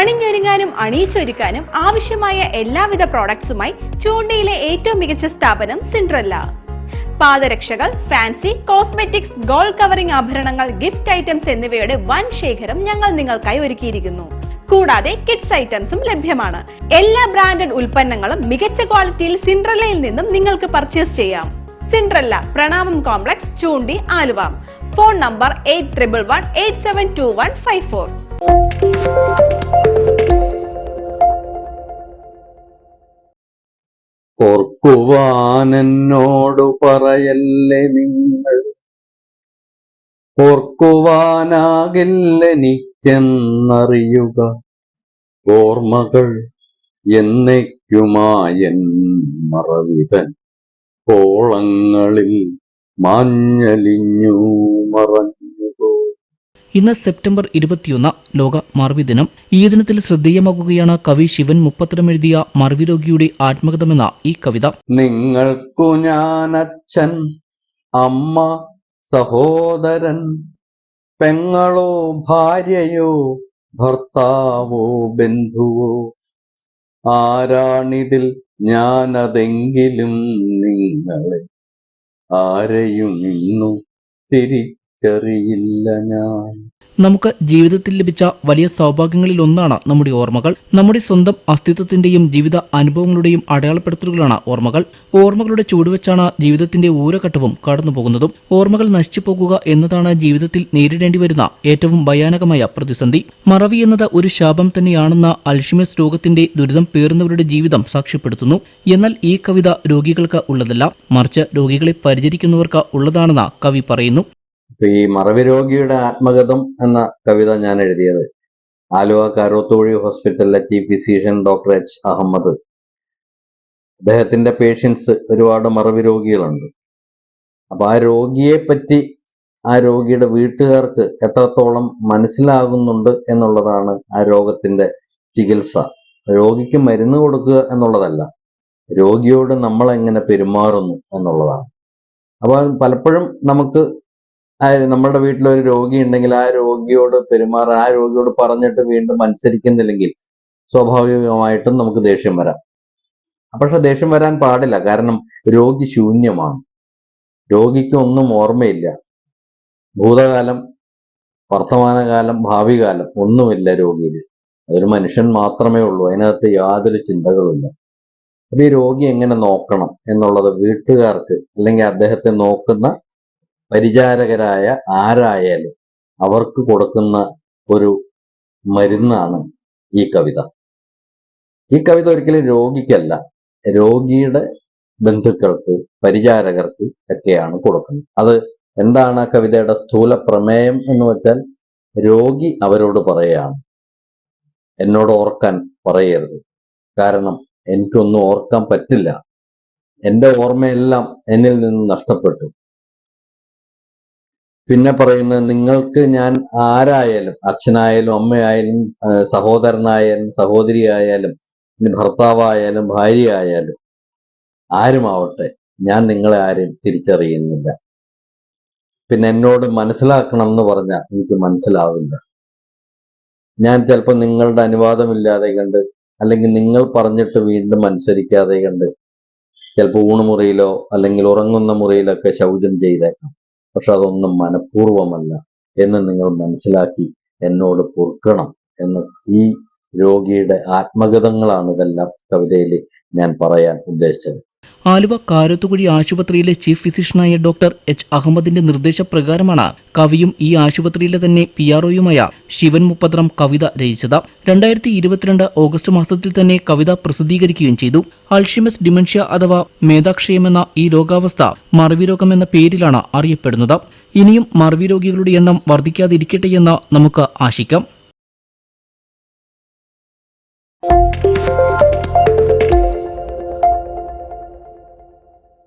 അണിഞ്ഞൊരുങ്ങാനും അണിയിച്ചൊരുക്കാനും ആവശ്യമായ എല്ലാവിധ പ്രോഡക്ട്സുമായി ചൂണ്ടയിലെ ഏറ്റവും മികച്ച സ്ഥാപനം സിൻഡ്രല്ല പാദരക്ഷകൾ ഫാൻസി കോസ്മെറ്റിക്സ് ഗോൾഡ് കവറിംഗ് ആഭരണങ്ങൾ ഗിഫ്റ്റ് ഐറ്റംസ് എന്നിവയുടെ വൻ ശേഖരം ഞങ്ങൾ നിങ്ങൾക്കായി ഒരുക്കിയിരിക്കുന്നു. കൂടാതെ കിഡ്സ് ഐറ്റംസും ലഭ്യമാണ്. എല്ലാ ബ്രാൻഡഡ് ഉൽപ്പന്നങ്ങളും മികച്ച ക്വാളിറ്റിയിൽ സിൻഡ്രല്ലയിൽ നിന്നും നിങ്ങൾക്ക് പർച്ചേസ് ചെയ്യാം. സിൻഡ്രല്ല പ്രണാമം complex Choondi Aluva. Phone number eight triple one eight seven two one five four ഓർക്കുവാനെന്നോടു പറയല്ലേ നിങ്ങൾ? ഓർക്കുവാനാകില്ലെനിക്കെന്നറിയുക ഓർമ്മകൾ എന്നയ്ക്കുമായൻ മറവിതൻ കോളങ്ങളിൽ മാഞ്ഞലിഞ്ഞു മറഞ്ഞുപോ ഇന്ന് സെപ്റ്റംബർ ഇരുപത്തിയൊന്ന് ലോക മാർവി ദിനം. ഈ ദിനത്തിൽ ശ്രദ്ധേയമാകുകയാണ് കവി ശിവൻ മുപ്പത്തരം എഴുതിയ മറവി രോഗിയുടെ ആത്മകഥമെന്ന ഈ കവിത. നിങ്ങൾക്കു അച്ഛൻ അമ്മ സഹോദരൻ പെങ്ങളോ ഭാര്യയോ ഭർത്താവോ ബന്ധുവോ ആരാണിതിൽ ഞാനതെങ്കിലും നിങ്ങളെ ആരെയും ഇന്നു തിരിച്ചറിയില്ല ഞാൻ. നമുക്ക് ജീവിതത്തിൽ ലഭിച്ച വലിയ സൗഭാഗ്യങ്ങളിൽ ഒന്നാണ് നമ്മുടെ ഓർമ്മകൾ. നമ്മുടെ സ്വന്തം അസ്തിത്വത്തിന്റെയും ജീവിത അനുഭവങ്ങളുടെയും അടയാളപ്പെടുത്തലുകളാണ് ഓർമ്മകൾ. ഓർമ്മകളുടെ ചൂടുവെച്ചാണ് ജീവിതത്തിന്റെ ഓരോ ഘട്ടവും കടന്നുപോകുന്നതും. ഓർമ്മകൾ നശിച്ചു പോകുക എന്നതാണ് ജീവിതത്തിൽ നേരിടേണ്ടി വരുന്ന ഏറ്റവും ഭയാനകമായ പ്രതിസന്ധി. മറവി എന്നത് ഒരു ശാപം തന്നെയാണെന്ന അൽഷിമസ് രോഗത്തിന്റെ ദുരിതം പേറുന്നവരുടെ ജീവിതം സാക്ഷ്യപ്പെടുത്തുന്നു. എന്നാൽ ഈ കവിത രോഗികൾക്ക് ഉള്ളതല്ല. മറിച്ച് രോഗികളെ പരിചരിക്കുന്നവർക്ക് ഉള്ളതാണെന്ന് കവി പറയുന്നു. ഈ മറവി രോഗിയുടെ ആത്മകഥം എന്ന കവിത ഞാൻ എഴുതിയത്. ആലുവ കാരോത്തോഴി ഹോസ്പിറ്റലിലെ chief physician doctor H Ahmed. അദ്ദേഹത്തിന്റെ പേഷ്യൻസ് ഒരുപാട് മറവി രോഗികളുണ്ട്. അപ്പൊ ആ രോഗിയെ പറ്റി ആ രോഗിയുടെ വീട്ടുകാർക്ക് എത്രത്തോളം മനസ്സിലാകുന്നുണ്ട് എന്നുള്ളതാണ് ആ രോഗത്തിന്റെ ചികിത്സ. രോഗിക്ക് മരുന്ന് കൊടുക്കുക എന്നുള്ളതല്ല രോഗിയോട് നമ്മൾ എങ്ങനെ പെരുമാറുന്നു എന്നുള്ളതാണ്. അപ്പൊ പലപ്പോഴും നമുക്ക് അതായത് നമ്മുടെ വീട്ടിൽ ഒരു രോഗി ഉണ്ടെങ്കിൽ ആ രോഗിയോട് പെരുമാറാൻ ആ രോഗിയോട് പറഞ്ഞിട്ട് വീണ്ടും മത്സരിക്കുന്നില്ലെങ്കിൽ സ്വാഭാവികമായിട്ടും നമുക്ക് ദേഷ്യം വരാം. പക്ഷെ ദേഷ്യം വരാൻ പാടില്ല. കാരണം രോഗി ശൂന്യമാണ്. രോഗിക്കൊന്നും ഓർമ്മയില്ല. ഭൂതകാലം വർത്തമാനകാലം ഭാവി കാലം ഒന്നുമില്ല രോഗിയിൽ. അതൊരു മനുഷ്യൻ മാത്രമേ ഉള്ളൂ. അതിനകത്ത് യാതൊരു ചിന്തകളുമില്ല. അപ്പൊ ഈ രോഗി എങ്ങനെ നോക്കണം എന്നുള്ളത് വീട്ടുകാർക്ക് അല്ലെങ്കിൽ അദ്ദേഹത്തെ നോക്കുന്ന പരിചാരകരായ ആരായാലും അവർക്ക് കൊടുക്കുന്ന ഒരു മരുന്നാണ് ഈ കവിത. ഈ കവിത ഒരിക്കലും രോഗിക്കല്ല. രോഗിയുടെ ബന്ധുക്കൾക്ക് പരിചാരകർക്ക് ഒക്കെയാണ് കൊടുക്കുന്നത്. അത് എന്താണ് ആ കവിതയുടെ സ്ഥൂല പ്രമേയം എന്ന് വെച്ചാൽ രോഗി അവരോട് പറയുകയാണ് എന്നോട് ഓർക്കാൻ പറയരുത്. കാരണം എനിക്കൊന്നും ഓർക്കാൻ പറ്റില്ല. എന്റെ ഓർമ്മയെല്ലാം എന്നിൽ നിന്ന് നഷ്ടപ്പെട്ടു. പിന്നെ പറയുന്നത് നിങ്ങൾക്ക് ഞാൻ ആരായാലും അച്ഛനായാലും അമ്മയായാലും സഹോദരനായാലും സഹോദരിയായാലും ആയാലും ഭർത്താവായാലും ഭാര്യയായാലും ആരുമാവട്ടെ ഞാൻ നിങ്ങളെ ആരും തിരിച്ചറിയുന്നില്ല. പിന്നെ എന്നോട് മനസ്സിലാക്കണം എന്ന് പറഞ്ഞാൽ എനിക്ക് മനസ്സിലാവില്ല. ഞാൻ ചിലപ്പോൾ നിങ്ങളുടെ അനുവാദമില്ലാതെ കണ്ട് അല്ലെങ്കിൽ നിങ്ങൾ പറഞ്ഞിട്ട് വീണ്ടും അനുസരിക്കാതെ കണ്ട് ചിലപ്പോൾ ഊണുമുറിയിലോ അല്ലെങ്കിൽ ഉറങ്ങുന്ന മുറിയിലൊക്കെ ശൗചം ചെയ്തേക്കാം. പക്ഷെ അതൊന്നും മനഃപൂർവമല്ല എന്ന് നിങ്ങൾ മനസ്സിലാക്കി എന്നോട് പൊറുക്കണം എന്ന് ഈ രോഗിയുടെ ആത്മഗതങ്ങളാണ് ഇതെല്ലാം കവിതയിൽ ഞാൻ പറയാൻ ഉദ്ദേശിച്ചത്. ആലുവ കാരത്തുകുഴി ആശുപത്രിയിലെ ചീഫ് ഫിസിഷ്യനായ ഡോക്ടർ എച്ച് അഹമ്മദിന്റെ നിർദ്ദേശപ്രകാരമാണ് കവിയും ഈ ആശുപത്രിയിലെ തന്നെ പി ആർഒയുമായ ശിവൻ മുപ്പത്രം കവിത രചിച്ചത്. രണ്ടായിരത്തി ഇരുപത്തിരണ്ട് ഓഗസ്റ്റ് മാസത്തിൽ തന്നെ കവിത പ്രസിദ്ധീകരിക്കുകയും ചെയ്തു. അൾഷിമസ് ഡിമൻഷ്യ അഥവാ മേധാക്ഷയമെന്ന ഈ രോഗാവസ്ഥ മറവി രോഗം എന്ന പേരിലാണ് അറിയപ്പെടുന്നത്. ഇനിയും മറവി രോഗികളുടെ എണ്ണം വർദ്ധിക്കാതിരിക്കട്ടെ എന്ന് നമുക്ക് ആശിക്കാം.